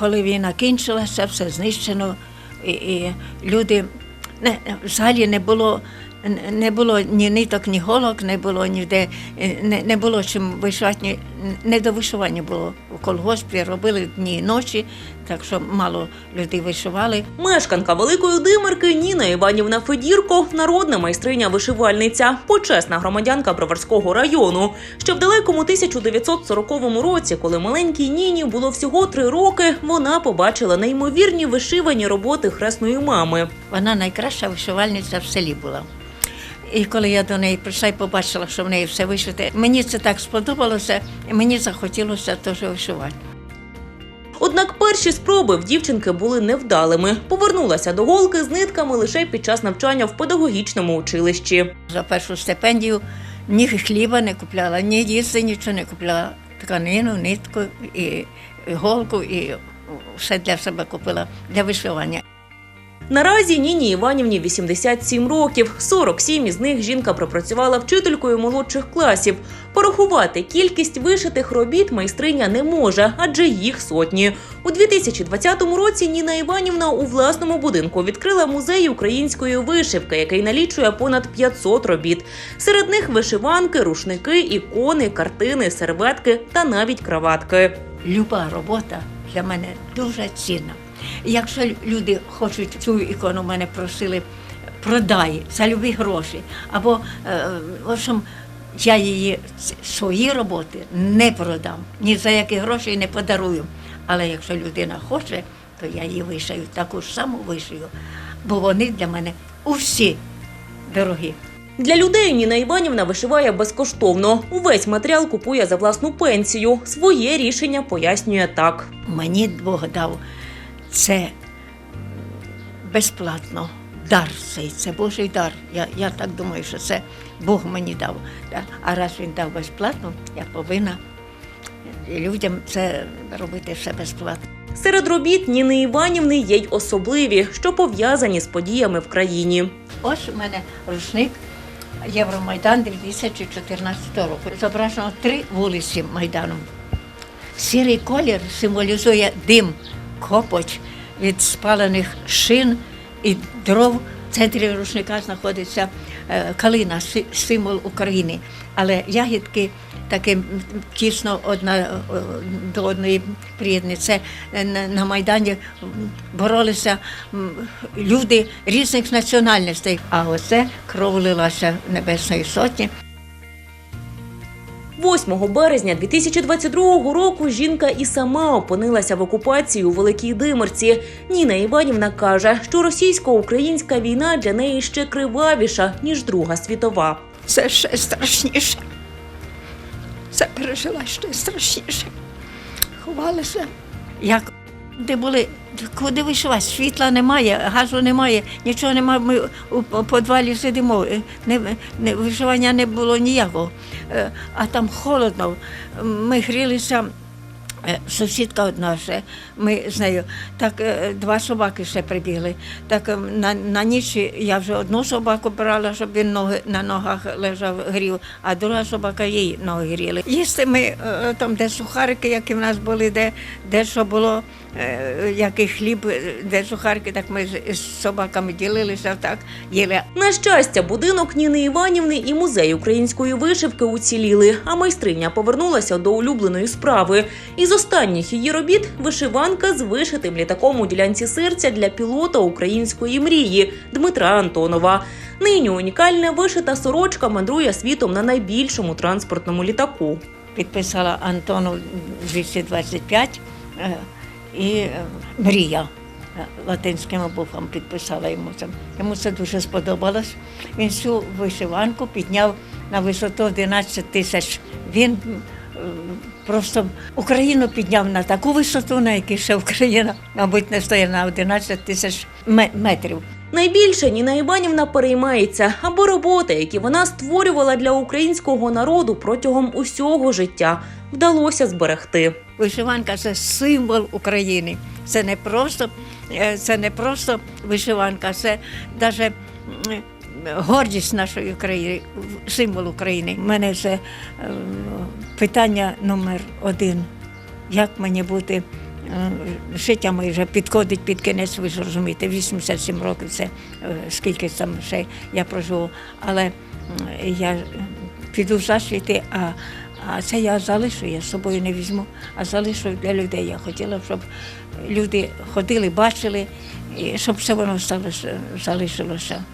коли війна кінчилася, все знищено, і, і люди не, взагалі не було. Не було ні ниток, ні голок, не було ніде, е, не, не було чим вишивати, не до вишивання було. в колгоспі робили дні і ночі, так що мало людей вишивали. Мешканка Великої Димирки Ніна Іванівна Федірко, народна майстриня-вишивальниця, почесна громадянка Броварського району. Ще в далекому 1940 році, коли маленькій Ніні було всього три роки, вона побачила неймовірні вишивані роботи хресної мами. Вона найкраща вишивальниця в селі була. І коли я до неї прийшла і побачила, що в неї все вишите, мені це так сподобалося, і мені захотілося теж вишивати. Однак перші спроби в дівчинки були невдалими. Повернулася до голки з нитками лише під час навчання в педагогічному училищі. За першу стипендію ні хліба не купляла, ні їсти нічого не купляла. Тканину, нитку, і голку, і все для себе купила для вишивання. Наразі Ніні Іванівні 87 років. 47 із них жінка пропрацювала вчителькою молодших класів. Порахувати кількість вишитих робіт майстриня не може, адже їх сотні. У 2020 році Ніна Іванівна у власному будинку відкрила музей української вишивки, який налічує понад 500 робіт. Серед них вишиванки, рушники, ікони, картини, серветки та навіть краватки. Люба робота для мене дуже цінна. Якщо люди хочуть цю ікону мене просили, продай за любі гроші. Або е, в общем, я її свої роботи не продам, ні за які гроші не подарую. Але якщо людина хоче, то я її вишию, таку ж саму вишию, бо вони для мене усі дорогі. Для людей Ніна Іванівна вишиває безкоштовно. Увесь матеріал купує за власну пенсію. Своє рішення пояснює так. Мені Бог дав це безплатно. Дар цей, це Божий дар. Я, я так думаю, що це Бог мені дав. А раз він дав безплатно, я повинна людям це робити все безплатно. Серед робіт Ніни Іванівни є й особливі, що пов'язані з подіями в країні. Ось у мене рушник Євромайдан 2014 року. Зображено три вулиці Майдану. Сірий колір символізує дим, копоч від спалених шин і дров. В центрі рушника знаходиться калина, символ України. Але ягідки таки тісно одна е, до одної приєдні. Це е, на, Майдані боролися люди різних національностей. А оце кров лилася Небесної Сотні. 8 березня 2022 року жінка і сама опинилася в окупації у Великій Димирці. Ніна Іванівна каже, що російсько-українська війна для неї ще кривавіша ніж Друга світова. Це ще страшніше. Це пережила ще страшніше. Ховалися. Як де були, куди вишивати? Світла немає, газу немає, нічого немає. Ми у підвалі сидимо. Е, Не, не, вишивання не було ніякого. Е, А там холодно. Ми грілися. Е, Сусідка одна ще, ми з нею. Так два собаки ще прибігли. Так е, на, на ніч я вже одну собаку брала, щоб він ноги на ногах лежав, грів, а друга собака їй ноги гріли. Їсти ми там, де сухарики, які в нас були, де, де що було, який хліб, е, де сухарики, так ми з, з собаками ділилися, так їли. На щастя, будинок Ніни Іванівни і музей української вишивки уціліли, а майстриня повернулася до улюбленої справи. Із останніх її робіт вишиванка з вишитим літаком у ділянці серця для пілота української мрії Дмитра Антонова. Нині унікальна вишита сорочка мандрує світом на найбільшому транспортному літаку. підписала Антону 225 е, і е, мрія. латинськими Латинським буквам підписала йому це. Йому це дуже сподобалось. Він цю вишиванку підняв на висоту 11 тисяч. Він просто Україну підняв на таку висоту, на якій ще Україна, мабуть, не стоїть на 11 тисяч метрів. Найбільше Ніна Іванівна переймається, аби роботи, які вона створювала для українського народу протягом усього життя, вдалося зберегти. Вишиванка це символ України. Це не просто, е, це не просто вишиванка, це навіть гордість нашої країни, символ України. У мене це е, питання номер один. Як мені бути життя моє вже підходить під кінець, ви ж розумієте, 87 років це е, скільки там ще я проживу. Але я піду в засвіти, а, а це я залишу, я з собою не візьму, а залишу для людей. Я хотіла, щоб люди ходили, бачили, і щоб все воно залишилося.